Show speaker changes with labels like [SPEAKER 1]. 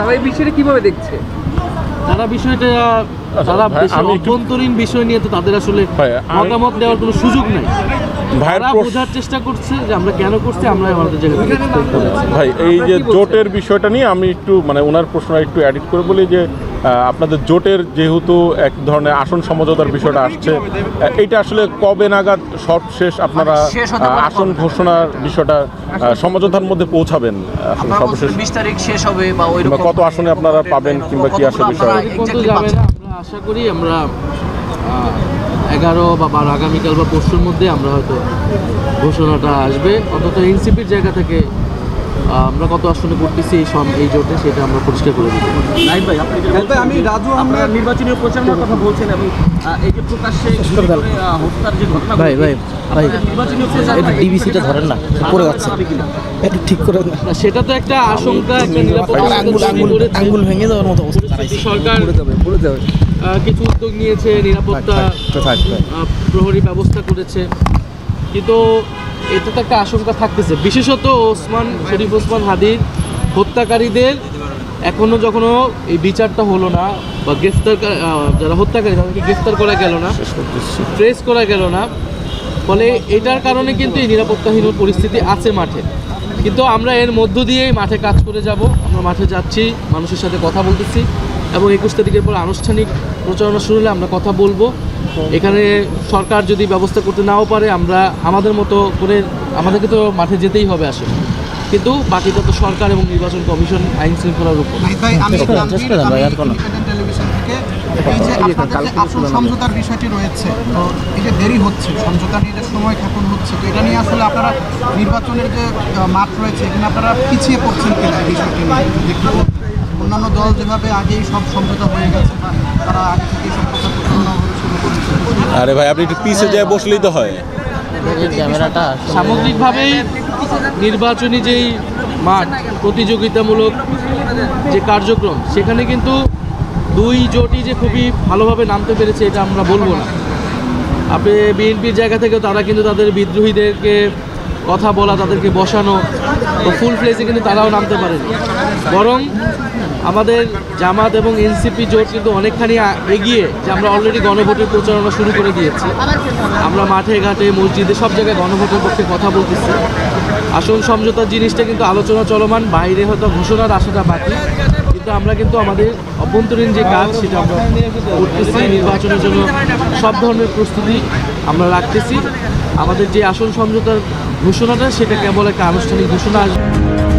[SPEAKER 1] তারা এই বিষয়টা কীভাবে দেখছে
[SPEAKER 2] তারা বিষয়টা তারা অভ্যন্তরীণ বিষয় নিয়ে তো তাদের আসলে মতামত দেওয়ার কোনো সুযোগ নাই
[SPEAKER 3] ভাইয়ের
[SPEAKER 2] বোঝার চেষ্টা করছে যে আমরা কেন করছি আমরা আমাদের জায়গা থেকে explain করেছি।
[SPEAKER 3] ভাই এই যে? জোটের বিষয়টা নিয়ে আমি একটু মানে ওনার প্রশ্ন একটু অ্যাডিট করে বলি যে আপনাদের জোটের যেহেতু এক ধরনের আসন সমঝোতার বিষয়টা আসছে এইটা আসলে কবে নাগাদ সর্বশেষ আপনারা
[SPEAKER 4] শেষ হতে
[SPEAKER 3] আসন ঘোষণার বিষয়টা সমঝোতার মধ্যে পৌঁছাবেন সর্বশেষ
[SPEAKER 4] বিশ তারিখ শেষ হবে বা
[SPEAKER 3] কত আসনে আপনারা পাবেন কিংবা কি আসে বিষয়?
[SPEAKER 2] আশা করি আমরা এগারো বা বারো আগামীকাল বা পরশুর মধ্যে আমরা হয়তো ঘোষণাটা আসবে। অন্তত এনসিপির জায়গা থেকে আমরা কত আসনে করতেছি এই সম এই জোটে সেটা আমরা পরিষ্কার করে দিতে
[SPEAKER 5] নাইম ভাই আপনি
[SPEAKER 1] আমি রাজু আমরা
[SPEAKER 5] নির্বাচনী প্রচারণার কথা বলছেন এবং এই যে প্রকাশ্যে করে, হত্যার যে ঘটনা
[SPEAKER 6] ভাই, ভাই, ভাই,
[SPEAKER 5] নির্বাচনী প্রচারণা
[SPEAKER 6] ডিবিসিটা ধরেন না পড়ে যাচ্ছে একটু ঠিক করে না
[SPEAKER 2] সেটা তো একটা আশঙ্কা একটা নিরাপত্তা
[SPEAKER 6] আঙ্গুল আঙ্গুল আঙ্গুল ভেঙে দেওয়ার মতো অবস্থা
[SPEAKER 2] পরিস্থিতি
[SPEAKER 6] দাঁড়াইছে।
[SPEAKER 2] সরকার
[SPEAKER 1] পড়ে যাবে
[SPEAKER 2] কিছু উদ্যোগ নিয়েছে নিরাপত্তা। প্রহরী ব্যবস্থা করেছে। কিন্তু এতে তো একটা আশঙ্কা থাকতেছে। বিশেষত ওসমান শরীফ ওসমান হাদির হত্যাকারীদের এখনও যখনও এই বিচারটা হলো না বা গ্রেফতার যারা হত্যাকারী তাদেরকে গ্রেফতার করা গেল না ট্রেস করা গেল না। ফলে এটার কারণে কিন্তু এই নিরাপত্তাহীন পরিস্থিতি আছে মাঠে। কিন্তু আমরা এর মধ্য দিয়েই মাঠে কাজ করে যাব। আমরা মাঠে যাচ্ছি মানুষের সাথে কথা বলতেছি এবং একুশ তারিখের পর আনুষ্ঠানিক প্রচারণা শুরু হলে আমরা কথা বলব। এখানে সরকার যদি ব্যবস্থা করতে নাও পারে আমরা আমাদের মতো করে আমাদেরকে তো মাঠে যেতেই হবে আসলে। কিন্তু বাকিটা তো সরকার এবং নির্বাচন কমিশন আইন শৃঙ্খলার উপর
[SPEAKER 7] এই যে আপনাদের যে আসল সমঝোতার বিষয়টি রয়েছে তো এই যে দেরি হচ্ছে সমঝোতা নিয়ে যে সময় ক্ষেপণ হচ্ছে তো এটা নিয়ে আসলে আপনারা নির্বাচনের যে মাঠ রয়েছে এখানে আপনারা পিছিয়ে পড়ছেন কিনা এই বিষয়টি নিয়ে? একটু অন্যান্য দল যেভাবে আগেই সব সমঝোতা হয়ে গেছে তারা আগে থেকেই সব কথা প্রচারণাভাবে শুরু করেছে।
[SPEAKER 8] আরে ভাই আপনি একটু পিছে যায় বসলেই তো হয়।
[SPEAKER 6] ক্যামেরাটা
[SPEAKER 2] সামগ্রিকভাবেই নির্বাচনী যেই মাঠ প্রতিযোগিতামূলক যে কার্যক্রম সেখানে কিন্তু দুই জোটই যে খুবই ভালোভাবে নামতে পেরেছে, এটা আমরা বলব না। আপনি বিএনপির জায়গা থেকে তারা কিন্তু তাদের বিদ্রোহীদেরকে কথা বলা, তাদেরকে বসানো, তো ফুল ফ্লেজে কিন্তু তারাও নামতে পারেনি। বরং আমাদের জামাত এবং এনসিপি জোট কিন্তু অনেকখানি এগিয়ে যে আমরা অলরেডি গণভোটের প্রচারণা শুরু করে দিয়েছি। আমরা মাঠে, ঘাটে, মসজিদে সব জায়গায় গণভোটের পক্ষে কথা বলতেছি। আসন, সমঝোতার জিনিসটা কিন্তু আলোচনা চলমান, বাইরে হয়তো ঘোষণার আশাটা বাকি। আমরা কিন্তু আমাদের অভ্যন্তরীণ যে কাজ সেটা আমরা করতেছি, নির্বাচনের জন্য সব ধরনের প্রস্তুতি আমরা রাখতেছি। আমাদের যে আসন সমঝোতার ঘোষণাটা, সেটা কেবল একটা আনুষ্ঠানিক ঘোষণা আসবে।